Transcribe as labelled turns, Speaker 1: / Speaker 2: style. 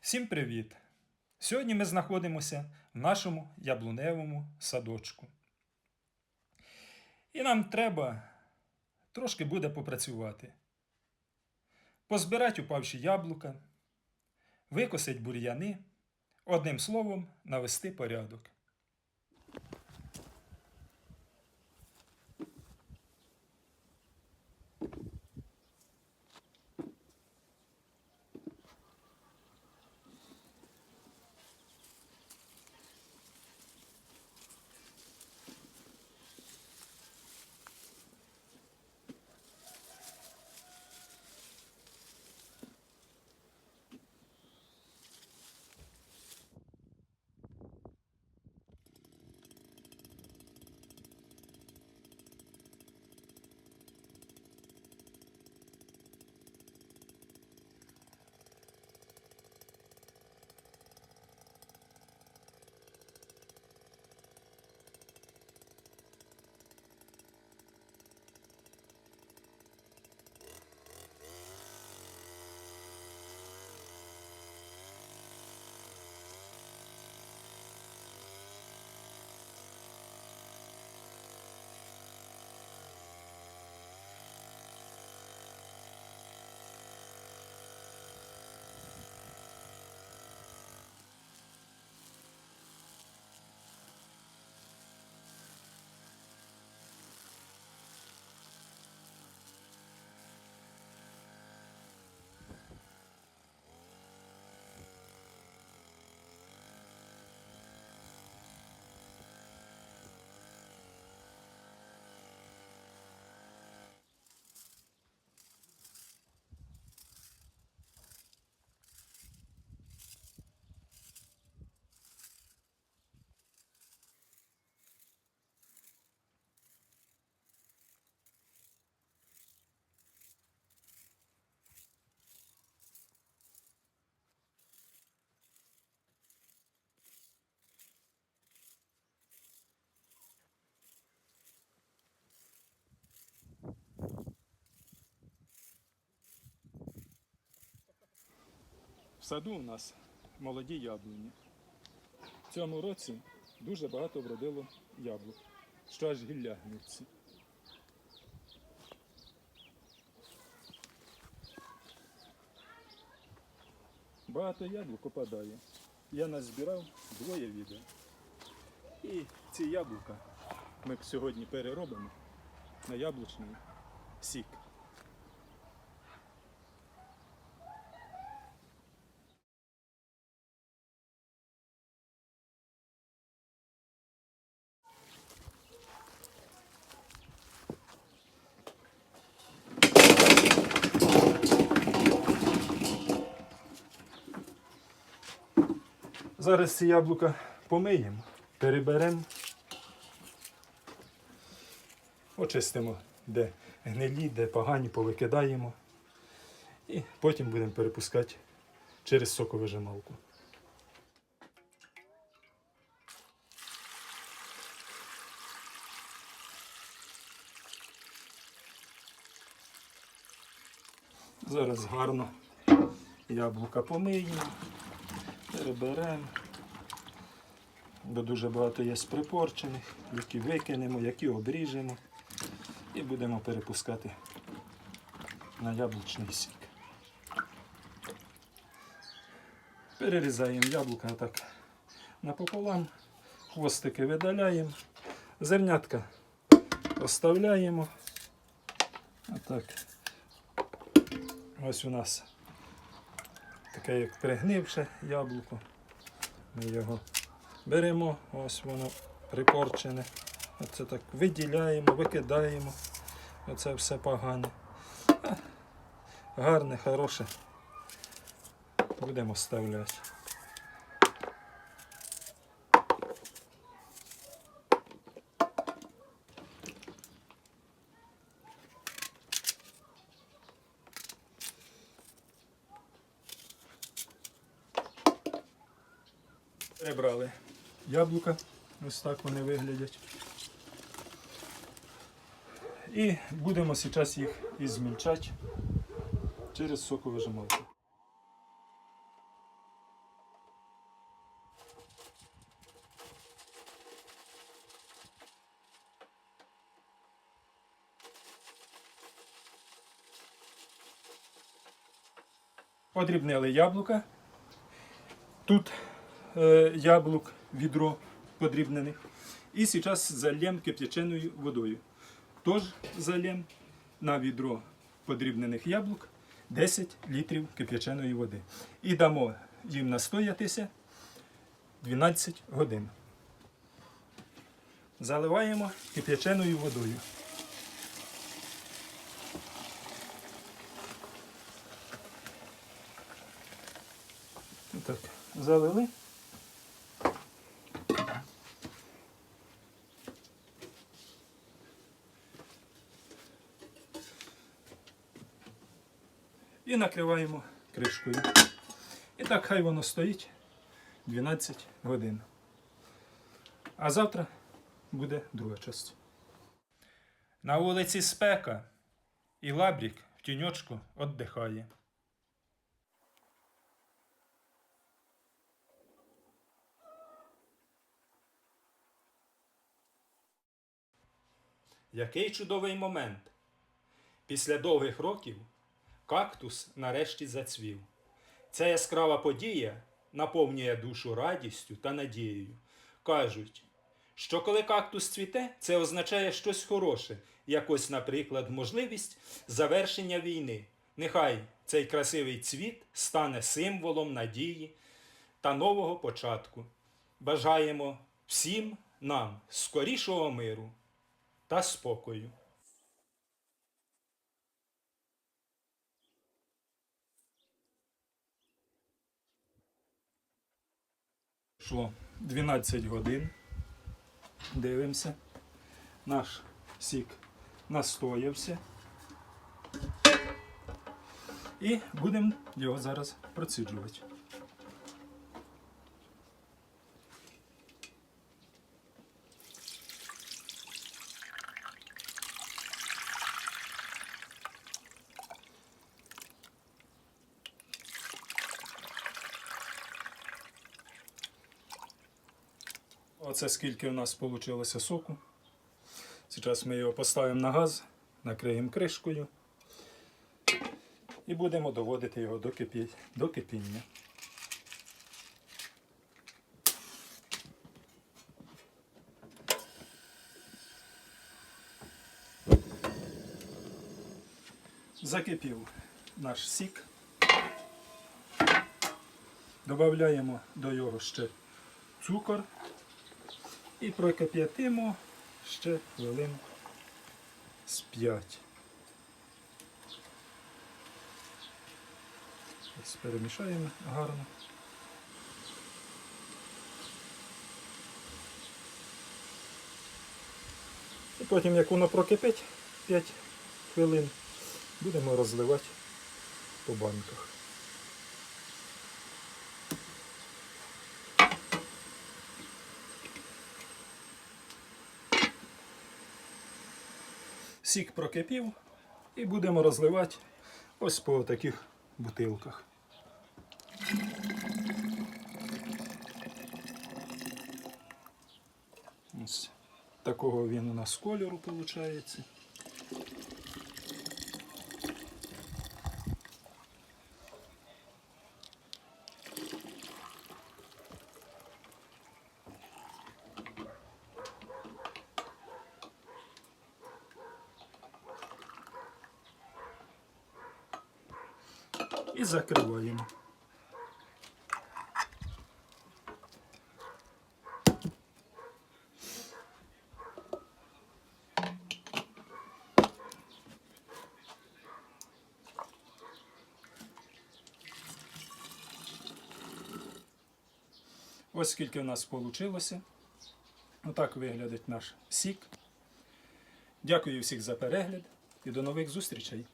Speaker 1: Всім привіт! Сьогодні ми знаходимося в нашому яблуневому садочку. І нам треба трошки буде попрацювати. Позбирати упавші яблука, викосить бур'яни, одним словом, навести порядок. Саду у нас молоді яблуні. В цьому році дуже багато вродило яблук, що аж гілля гнуться. Багато яблук опадає. Я назбирав двоє відео. І ці яблука ми сьогодні переробимо на яблучний сік. Зараз ці яблука помиємо, переберемо, очистимо, де гнилі, де погані, повикидаємо. І потім будемо перепускати через соковижималку. Зараз гарно яблука помиємо. Переберемо. Бо дуже багато є припорчених, які викинемо, які обріжемо. І будемо перепускати на яблучний сік. Перерізаємо яблука так напополам, хвостики видаляємо, зернятка оставляємо. Отак. Ось у нас таке як пригнивше яблуко. Ми його беремо, ось воно припорчене. Оце так виділяємо, викидаємо. Оце все погане. Гарне, хороше. Будемо вставляти. Прибрали яблука. Ось так вони виглядять. І будемо зараз їх ізмільчати через соковижималку. Подрібнили яблука. Тут яблук, відро подрібнених. І зараз зальємо кип'яченою водою. Тож зальємо на відро подрібнених яблук 10 літрів кип'яченої води. І дамо їм настоятися 12 годин. Заливаємо кип'яченою водою. Так, залили. І накриваємо кришкою. І так хай воно стоїть 12 годин. А завтра буде друга частина. На вулиці спека, і лабрік в тіньочку віддихає. Який чудовий момент! Після довгих років кактус нарешті зацвів. Ця яскрава подія наповнює душу радістю та надією. Кажуть, що коли кактус цвіте, це означає щось хороше, якось, наприклад, можливість завершення війни. Нехай цей красивий цвіт стане символом надії та нового початку. Бажаємо всім нам скорішого миру та спокою. Пройшло 12 годин. Дивимося. Наш сік настоявся. І будемо його зараз проціджувати. Оце скільки у нас вийшло соку. Зараз ми його поставимо на газ, накриємо кришкою і будемо доводити його до, кипі... до кипіння. Закипів наш сік. Додаємо до його ще цукор і прокип'ятимо ще хвилин з 5. Ось перемішаємо гарно. І потім, як воно прокипить 5 хвилин, будемо розливати по банках. Сік прокипів і будемо розливати ось по таких бутилках. Ось такого він у нас кольору виходить. І закриваємо. Ось скільки в нас вийшло. Отак виглядить наш сік. Дякую всіх за перегляд і до нових зустрічей.